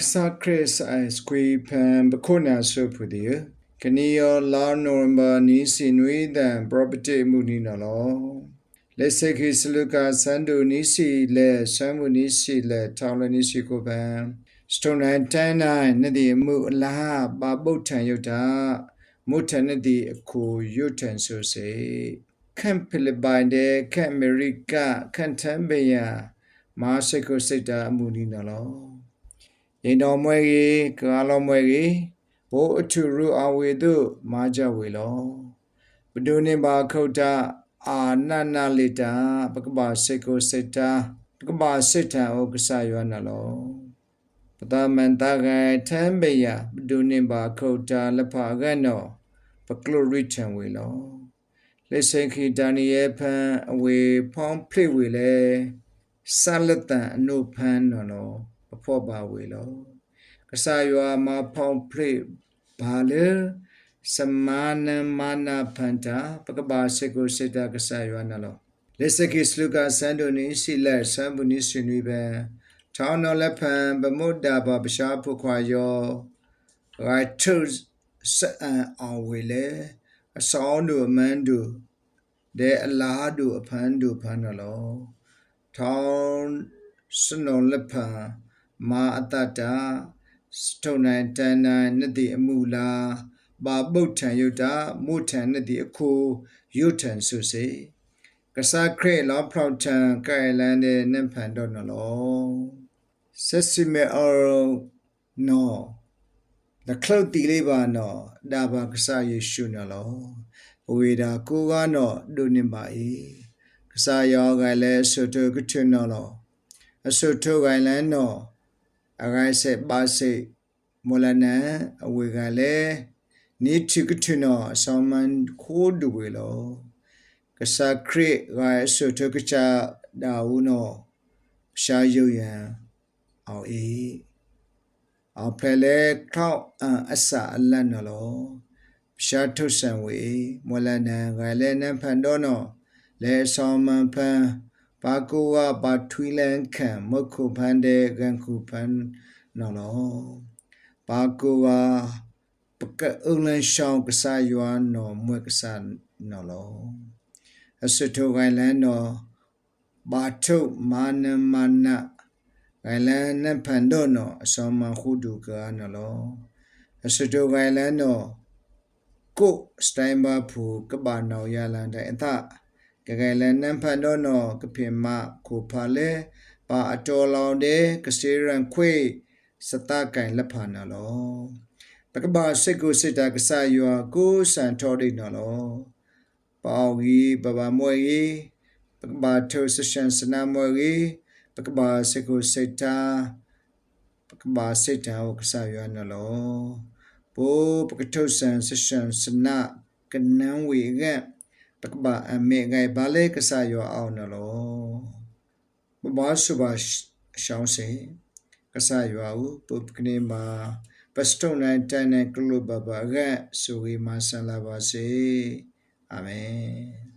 sa chris i squee pan bakona so pudi kaniyo la november ni sinui dan property mu ni no lo လက်စခိစလုကာစန္ဒုနိစီလေဆမ်မုနိစီလေထောင်းလနိစီကိုပံစတုန်နန်တန်နိုင်နတိမှုအလားပါပုတ်ထံယုတ်တာမုထံနတိအခုယုတ်ထံဆိုစေခန့်ဖိလစ်ပိုင်တဲ့ခန့်အမေရိကခန့်တမ်ဘေယမာစိတ်ကိုစိတ်တာအမှုနီနော်လော ရင်တော်မွဲကြီးကားတော်မွဲကြီးဘိုးအထုရူအဝေတို့မာကြဝေလောဘဒုန်ပါခုတ်တာအာနနာလိတာပကပါစေကိုစေတာပကပါစေတံဩကဆယောနလောပတမန္တကထံဘေယပဒုနိဘာခုတ်တာလဖာကနောပကလုရိထံဝေလောလေစင်ခိတန်ယေဖန်အဝေဖောင်းဖိဝေလေဆလတန်အနုဖန်နော် လောပဖောပါဝေလောကဆယောမှာဖောင်းဖိဘာလေစမာနမာနာဖန္တာပကပါစေကိုစေတာကဆာယောနလောလက်စကိစလုကစန္ဒိုနိစီလက်ဆံဘူးနိစနွေပဲထောင်းတော်လက်ဖန်ဗမုဒ္ဒါဘပရှားဖုခွာယောရိုက်ထုစအန်အောင်ဝေလေအစောင်းတို့အမန်းတို့တဲ့အလားတို့အဖန်းတို့ဖန်းတော်လောထောင်းစနောလက်ဖန် မာအတ္တတာစထုံနိုင်တန်နိုင်နတိအမူလားဘာပုတ်ထံယုတ်တာမုထံနဲ့ဒီအခုယုတ်ထံဆုစေကစားခရေလောဖောက်ထံကဲလန်တဲ့နံဖန်တော့နော်လောဆက်စီမေအော်နော်လကလုတ်တီလေးပါနော်ဒါဘာကစားယေရှုနော်လောဝေဒါကိုကနော်ဒုနေပါဤကစားယောကလည်းဆွတ်တကထနော်လောအဆွတ်ထုတ်ကလည်းနော် အဂိုင်းဆက်ပါစိမလနံအဝေကလည်းနေချကထနာဆာမန်ခိုးဒူဝေလောကစားခရစ်ဂိုင်ဆွတ်ကချာဒါဝနောရှာယုယံအောင်အေးအဖလေထောက်အဆာအလန်နော်ရှာထုဆံဝေမဝလနံဂိုင်လဲနံဖန်တော့နော်လဲဆောင်မန်ဖန် ဘာကိုဝဘာထွီလန်ခံမခုဖန်တဲ့ကန်ခုဖန်နော်လောဘာကိုဝပကအုံလန်ရှောင်းကစားယွာနော်မွဲကစားနော်လောအစထိုဂိုင်လန်နော်ဘာထုမာနမနာဂိုင်လန်နဖန်တော့နော်အစောမခုဒုကနော်လောအစထိုဂိုင်လန်နော်ကိုစတိုင်ဘာဖူကဘာနောရလန်တဲ့အသ ကကဲလန်နဖန်တော့နော်ကဖေမကိုဖာလေပါအတော်လောင်တဲ့ကစေရန်ခွေစတကင်လက်ဖာနော်လောပကဘာစိတ်ကိုစိတ်တာကဆာယောကိုစံထောဒိနော်လောပေါကြီးပပမွေကြီးပကဘာထောဆရှန်စနာမွေကြီးပကဘာစိတ်ကိုစိတ်တာပကဘာစိတ်တာကိုကဆာယောနော်လောပိုပကထောဆန်ဆရှန်စနာကနန်ဝေက ပကဘာအမေငိုင်ဘာလေကဆာယောအောင်နော်လောဘဘာဆုဘာရှောင်းစေကဆာယောပုပကနေမှာပစတုန်နိုင်တန်တဲ့ကလုဘဘကဆိုဝေမဆလာပါစေအာမင်